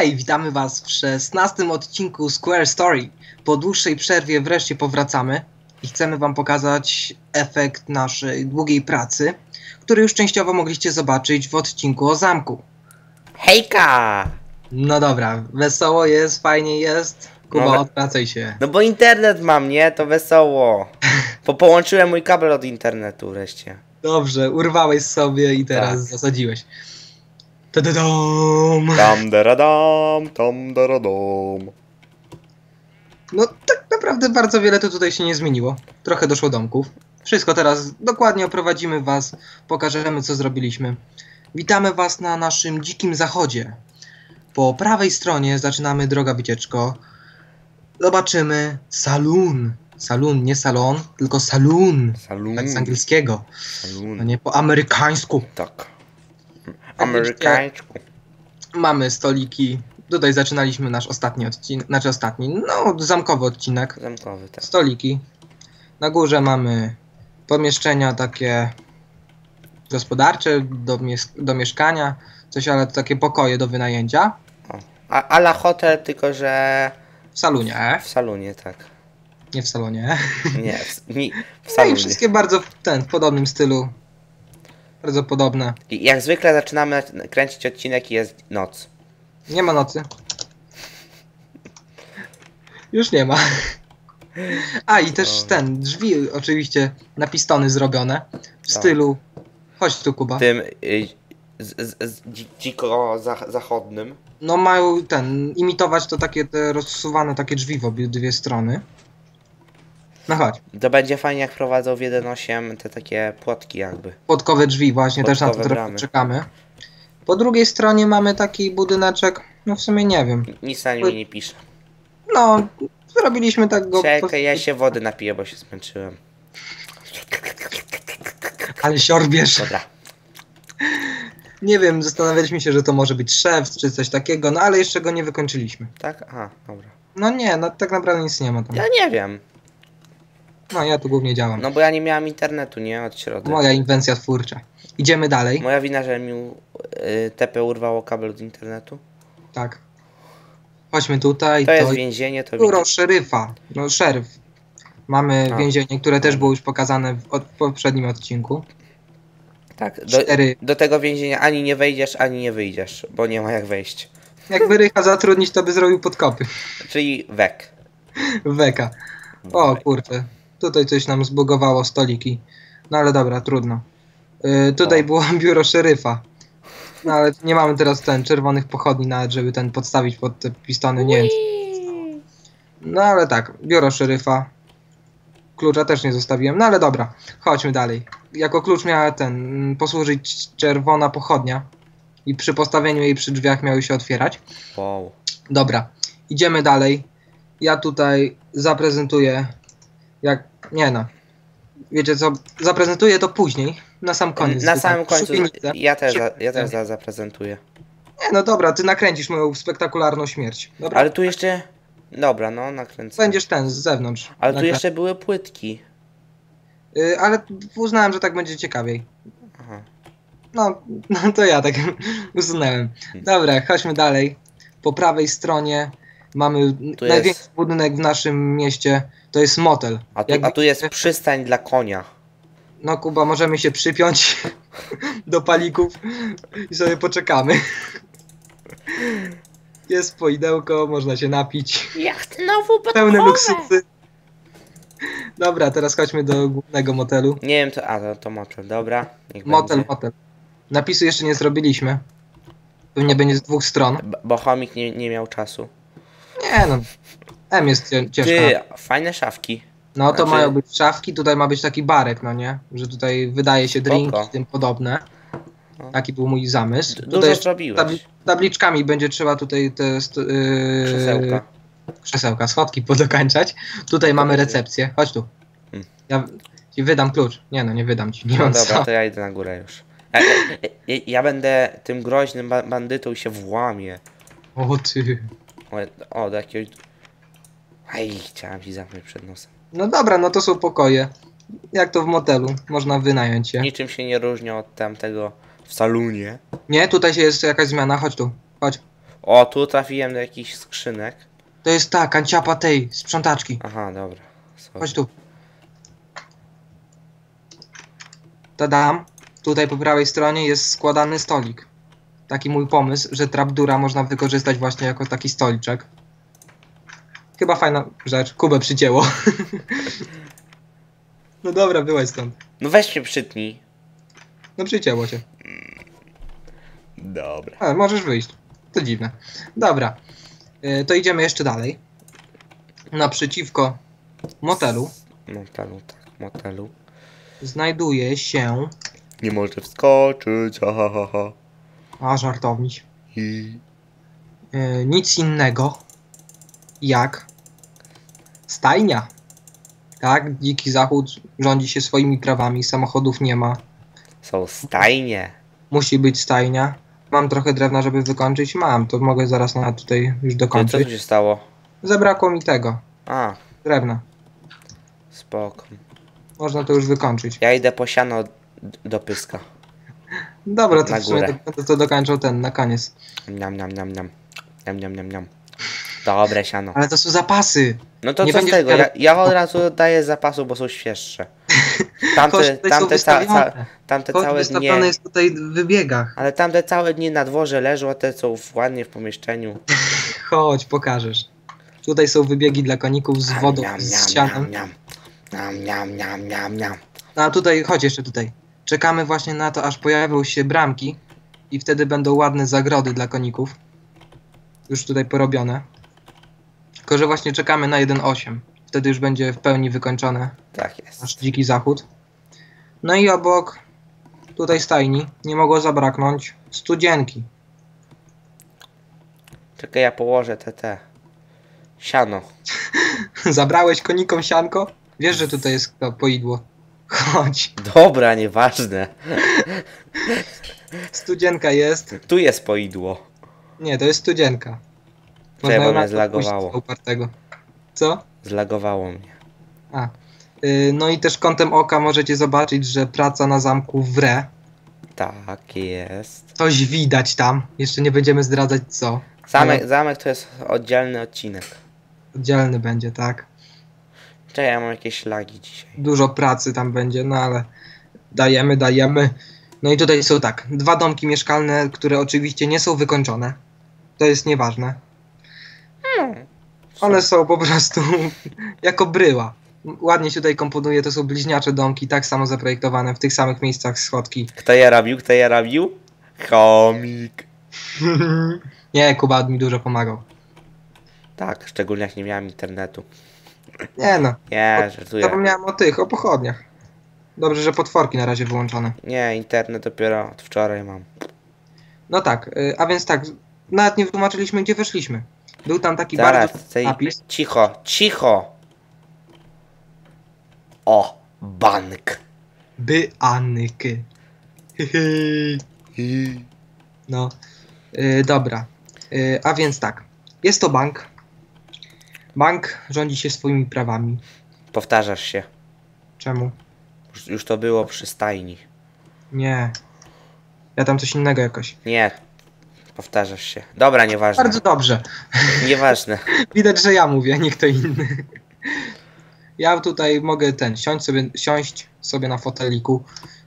Hej, witamy Was w szesnastym odcinku Square Story. Po dłuższej przerwie wreszcie powracamy i chcemy Wam pokazać efekt naszej długiej pracy, który już częściowo mogliście zobaczyć w odcinku o zamku. Hejka! No dobra, wesoło jest, fajnie jest. Kuba, No, odwracaj się. No bo internet mam, nie? To wesoło. Po połączyłem mój kabel od internetu wreszcie. Dobrze, urwałeś sobie i teraz Tak. zasadziłeś. Ta-da-dam! Tam daradam, tam daradam. No tak naprawdę bardzo wiele to tutaj się nie zmieniło. Trochę doszło domków. Wszystko teraz dokładnie oprowadzimy was, pokażemy co zrobiliśmy. Witamy was na naszym dzikim zachodzie. Po prawej stronie zaczynamy droga wycieczko. Zobaczymy saloon. Saloon, nie salon, tylko saloon. Salun. Tak z angielskiego, a Salun. nie po amerykańsku. Tak. Amerykańsku. Mamy stoliki. Tutaj zaczynaliśmy nasz ostatni odcinek, znaczy ostatni, no zamkowy odcinek. Zamkowy, tak. stoliki. Na górze mamy pomieszczenia takie gospodarcze do, mies- do mieszkania, coś ale to takie pokoje do wynajęcia O. A, a la hotel, tylko że w salonie, w salonie, tak. nie w salonie. Nie, w, nie, w No i salonie. wszystkie bardzo w ten w podobnym stylu. Bardzo podobne. I jak zwykle zaczynamy kręcić odcinek i jest noc. Nie ma nocy. Już nie ma. A i też O. ten, drzwi oczywiście na pistony zrobione w Tak. stylu. Chodź tu Kuba. Tym y, z, z, z dzi- dziko zach, zachodnim. No mają ten, imitować to takie te rozsuwane takie drzwi w obie dwie strony. No chodź, To będzie fajnie jak prowadzą w 1.8 te takie płotki jakby. podkowe drzwi właśnie, też na to bramy. czekamy. Po drugiej stronie mamy taki budyneczek, no w sumie nie wiem. Nic na nim nie pisze. No, zrobiliśmy tak go, Czekaj, ja się wody napiję, bo się zmęczyłem. ale siorbiesz. Dobra. Nie wiem, zastanawialiśmy się, że to może być szef czy coś takiego, no ale jeszcze go nie wykończyliśmy. Tak? Aha, dobra. No nie, no tak naprawdę nic nie ma tam. Ja nie wiem. No ja tu głównie działam. No bo ja nie miałam internetu, nie? Od środy. Moja inwencja twórcza. Idziemy dalej. Moja wina, że mi y, TP urwało kabel od internetu. Tak. Chodźmy tutaj. To jest więzienie, to Biuro szeryfa, no szeryf. Mamy A. więzienie, które też było już pokazane w, od, poprzednim odcinku. Tak, do, Cztery. do tego więzienia ani nie wejdziesz, ani nie wyjdziesz, bo nie ma jak wejść. Jakby Rycha zatrudnić, to by zrobił podkopy. Czyli wek. Weka. O kurczę, tutaj coś nam zbugowało stoliki. No ale dobra, trudno. Yy, tutaj O. było biuro szeryfa. No ale nie mamy teraz ten czerwonych pochodni nawet, żeby ten podstawić pod te pistony, nie wiem. No ale tak, biuro szeryfa. Klucza też nie zostawiłem, no ale dobra, chodźmy dalej. Jako klucz miała ten mm, posłużyć czerwona pochodnia i przy postawieniu jej przy drzwiach miały się otwierać. Wow. Dobra, idziemy dalej. Ja tutaj zaprezentuję jak nie no. Wiecie co, zaprezentuję to później, na sam koniec. Na samym końcu ja też, za, ja też za, zaprezentuję. Nie no dobra, ty nakręcisz moją spektakularną śmierć. Dobra, Ale tu jeszcze... Dobra, no nakręcę. będziesz ten z zewnątrz. Ale tu jeszcze były płytki. Y, ale uznałem, że tak będzie ciekawiej. Aha. No, no to ja tak usunąłem. Dobra, chodźmy dalej. Po prawej stronie mamy Tu największy jest- budynek w naszym mieście. To jest motel. A tu, Jak a tu jest przystań dla konia. No Kuba, możemy się przypiąć do palików i sobie poczekamy. Jest poidełko, można się napić. Ja chcę nową Pełne luksusy. Dobra, teraz chodźmy do głównego motelu. Nie wiem, to... A, to, to motel, dobra. Niech Motel, będzie. motel. Napisu jeszcze nie zrobiliśmy. Pewnie będzie z dwóch stron. B- Bo chomik nie, nie miał czasu. Nie no. M jest ciężka. Ty, fajne szafki. No to Znaczy- mają być szafki, tutaj ma być taki barek, no nie? Że tutaj wydaje się drinki i tym podobne. No. Taki był mój zamysł. D- tutaj Dużo zrobiłeś. tabli tabliczkami będzie trzeba tutaj te yy, Krzesełka. krzesełka, schodki podokańczać. Tutaj mamy będzie. recepcję. Chodź tu. Hmm. Ja ci wydam klucz. Nie no, nie wydam ci. Nie No dobra, co. to ja idę na górę już. Ja, ja, ja, będę tym groźnym ba bandytą i się włamię. O ty. O, o do jakiegoś... Aj, chciałem ci zamknąć przed nosem. No dobra, no to są pokoje. Jak to w motelu. Można wynająć je. Niczym się nie różnią od tamtego w salonie. Nie, tutaj się jest jakaś zmiana. Chodź tu. Chodź. O, tu trafiłem do jakichś skrzynek. To jest ta kanciapa tej sprzątaczki. Aha, dobra. Sorry. Chodź tu. Tadam. Tutaj po prawej stronie jest składany stolik. Taki mój pomysł, że trapdura można wykorzystać właśnie jako taki stoliczek. Chyba fajna rzecz. Kubę przycięło. no dobra, byłeś stąd. No weź mnie przytnij. No przycięło cię. Dobra. Ale możesz wyjść. To dziwne. Dobra. Y, to idziemy jeszcze dalej. Naprzeciwko motelu Motelu, tak, motelu. znajduje się... Nie może wskoczyć, ha, ha, ha. A, żartowniś. I... y, nic innego jak stajnia. Tak, dziki zachód rządzi się swoimi prawami, samochodów nie ma. Są stajnie. Musi być stajnia. Mam trochę drewna, żeby wykończyć? Mam, to mogę zaraz na tutaj już Ty, co tu dokończyć. się stało? Zabrakło mi tego, A, drewna. spoko. Można to już wykończyć. Ja idę po siano do pyska. Dobra, to Na w sumie to, to dokończał ten, na koniec. Niam, niam, niam, niam. Niam, niam, niam, niam. Dobre siano. Ale to są zapasy. No to nie co z tego? Ja, ja od razu daję zapasu, bo są świeższe. Tamte, Koszty są tamte, ca, ca, wystawione. tamte całe dnie. jest tutaj w wybiegach. Ale tamte całe dni na dworze leżą, a te są w- ładnie w pomieszczeniu. Chodź, pokażesz. Tutaj są wybiegi dla koników z wodą, Niam, z niam, niam, niam, niam, niam, niam. No, A tutaj, chodź jeszcze tutaj. Czekamy właśnie na to, aż pojawią się bramki i wtedy będą ładne zagrody dla koników. Już tutaj porobione. Tylko, że właśnie czekamy na 1.8. Wtedy już będzie w pełni wykończone Tak jest. nasz dziki zachód. No i obok tutaj stajni nie mogło zabraknąć studzienki. Czekaj, ja położę te te. Siano. Zabrałeś konikom sianko? Wiesz, że tutaj jest to poidło. Chodź. Dobra, nieważne. Studzienka jest. Tu jest poidło. Nie, to jest studzienka. Czekaj, bo ją mnie zlagowało. upartego. Co? Zlagowało mnie. A. Y, no i też kątem oka możecie zobaczyć, że praca na zamku wre. Tak jest. Coś widać tam. Jeszcze nie będziemy zdradzać co. Zamek, zamek to jest oddzielny odcinek. Oddzielny będzie, tak. Czekaj, ja mam jakieś lagi dzisiaj. Dużo pracy tam będzie, no ale dajemy, dajemy. No i tutaj są tak, dwa domki mieszkalne, które oczywiście nie są wykończone. To jest nieważne. One są po prostu jako bryła. Ładnie się tutaj komponuje, to są bliźniacze domki, tak samo zaprojektowane, w tych samych miejscach schodki. Kto je robił? Kto je robił? Chomik. Nie, Kuba mi dużo pomagał. Tak, szczególnie jak nie miałem internetu. Nie no, Nie, żartuję. zapomniałem o tych, o pochodniach. Dobrze, że potworki na razie wyłączone. Nie, internet dopiero od wczoraj mam. No tak, y, a więc tak, nawet nie wytłumaczyliśmy, gdzie weszliśmy. Był tam taki Zaraz, bardzo tej... napis. cicho, cicho. O, bank. By Anyky. No, y, dobra. Y, a więc tak, jest to bank. Bank rządzi się swoimi prawami. Powtarzasz się. Czemu? Już, już to było przy stajni. Nie. Ja tam coś innego jakoś. Nie. Powtarzasz się. Dobra, nieważne. Bardzo dobrze. Nieważne. Widać, że ja mówię, nie kto inny. Ja tutaj mogę ten, siąść sobie, siąść sobie na foteliku,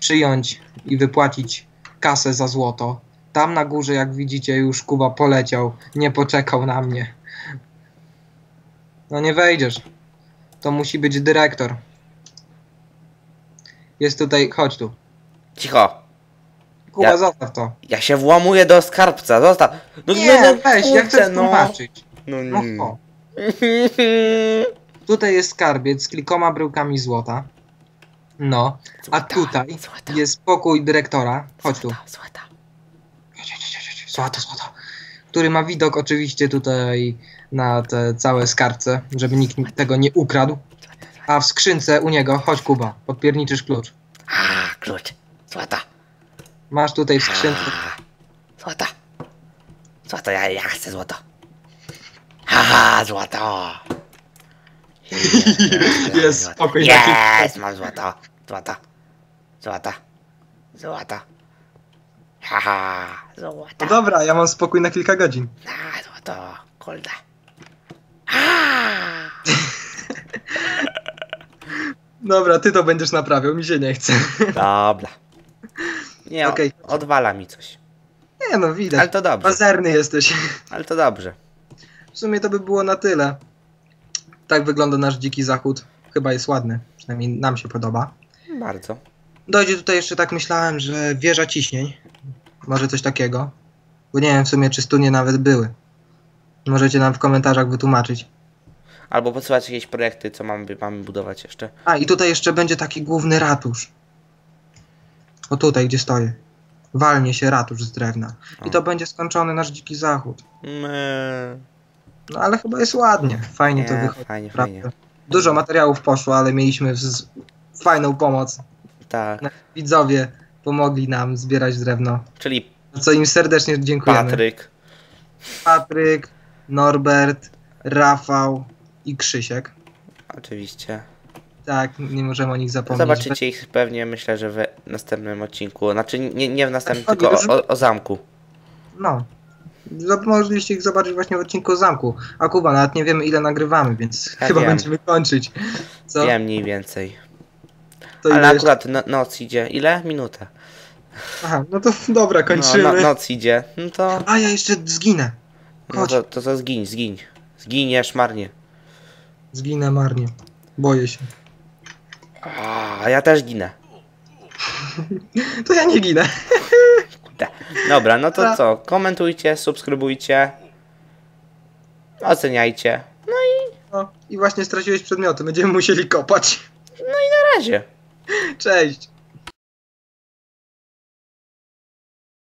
przyjąć i wypłacić kasę za złoto. Tam na górze, jak widzicie, już Kuba poleciał, nie poczekał na mnie. No nie wejdziesz. To musi być dyrektor. Jest tutaj, chodź tu. Cicho. Kuba, Ja- zostaw to. Ja się włamuję do skarbca. Zostaw. No Nie, no, weź, ja chcę no. tłumaczyć. No, No, nie. o. Tutaj jest skarbiec z kilkoma bryłkami złota. No, a Złota, tutaj złota, jest pokój dyrektora. Chodź tu. złota, złota. Złoto, złoto. Który ma widok oczywiście tutaj na te całe skarbce, żeby nikt tego nie ukradł. A w skrzynce u niego, chodź Kuba, podpierniczysz klucz. A, klucz. Złota. Masz tutaj w skrzynce. A, Złota. Złoto, ja, ja chcę złoto. Haha, złoto. Jest, Złoto. taki- Jest, mam złoto. Złoto. Złota. Złota. Haha, złota. No dobra, ja mam spokój na kilka godzin. A, złoto, kolda. Dobra, ty to będziesz naprawiał, mi się nie chce. Dobra. Nie, Okej. o, odwala mi coś. Nie no, widać. Ale to dobrze, Pazerny jesteś. ale to dobrze. W sumie to by było na tyle. Tak wygląda nasz dziki zachód. Chyba jest ładny. Przynajmniej nam się podoba. Bardzo. Dojdzie tutaj jeszcze tak myślałem, że wieża ciśnień. Może coś takiego. Bo nie wiem w sumie, czy studnie nawet były. Możecie nam w komentarzach wytłumaczyć. Albo podsyłać jakieś projekty, co mamy, mamy budować jeszcze. A i tutaj jeszcze będzie taki główny ratusz. O tutaj, gdzie stoję. Walnie się ratusz z drewna. I to będzie skończony nasz dziki zachód. My... No ale chyba jest ładnie. Fajnie to Nie, wychodzi. fajnie, fajnie. Dużo materiałów poszło, ale mieliśmy fajną pomoc. Tak. Widzowie pomogli nam zbierać drewno. Czyli co im serdecznie dziękujemy. Patryk. Patryk, Norbert, Rafał i Krzysiek. Oczywiście. Tak, nie możemy o nich zapomnieć. Zobaczycie ich pewnie, myślę, że w następnym odcinku. Znaczy nie, nie w następnym, Tak, tylko o, o zamku. No. Zob- Mogliście ich zobaczyć właśnie w odcinku o zamku. A Kuba, nawet nie wiemy ile nagrywamy, więc Ja chyba wiem. będziemy kończyć. Co? Wiem mniej więcej. To Ale jeszcze? akurat no, noc idzie. Ile? Minutę. Aha, no to dobra, No, kończymy. no, noc idzie. No to, A ja jeszcze zginę. no Chodź, to, to, to zgiń, zgiń. Zginiesz marnie. zginę marnie. Boję się. A ja też ginę. To ja nie ginę. Kurde. Dobra, no to co? Komentujcie, subskrybujcie. Oceniajcie. No, I właśnie straciłeś przedmioty, będziemy musieli kopać. Na razie. Cześć.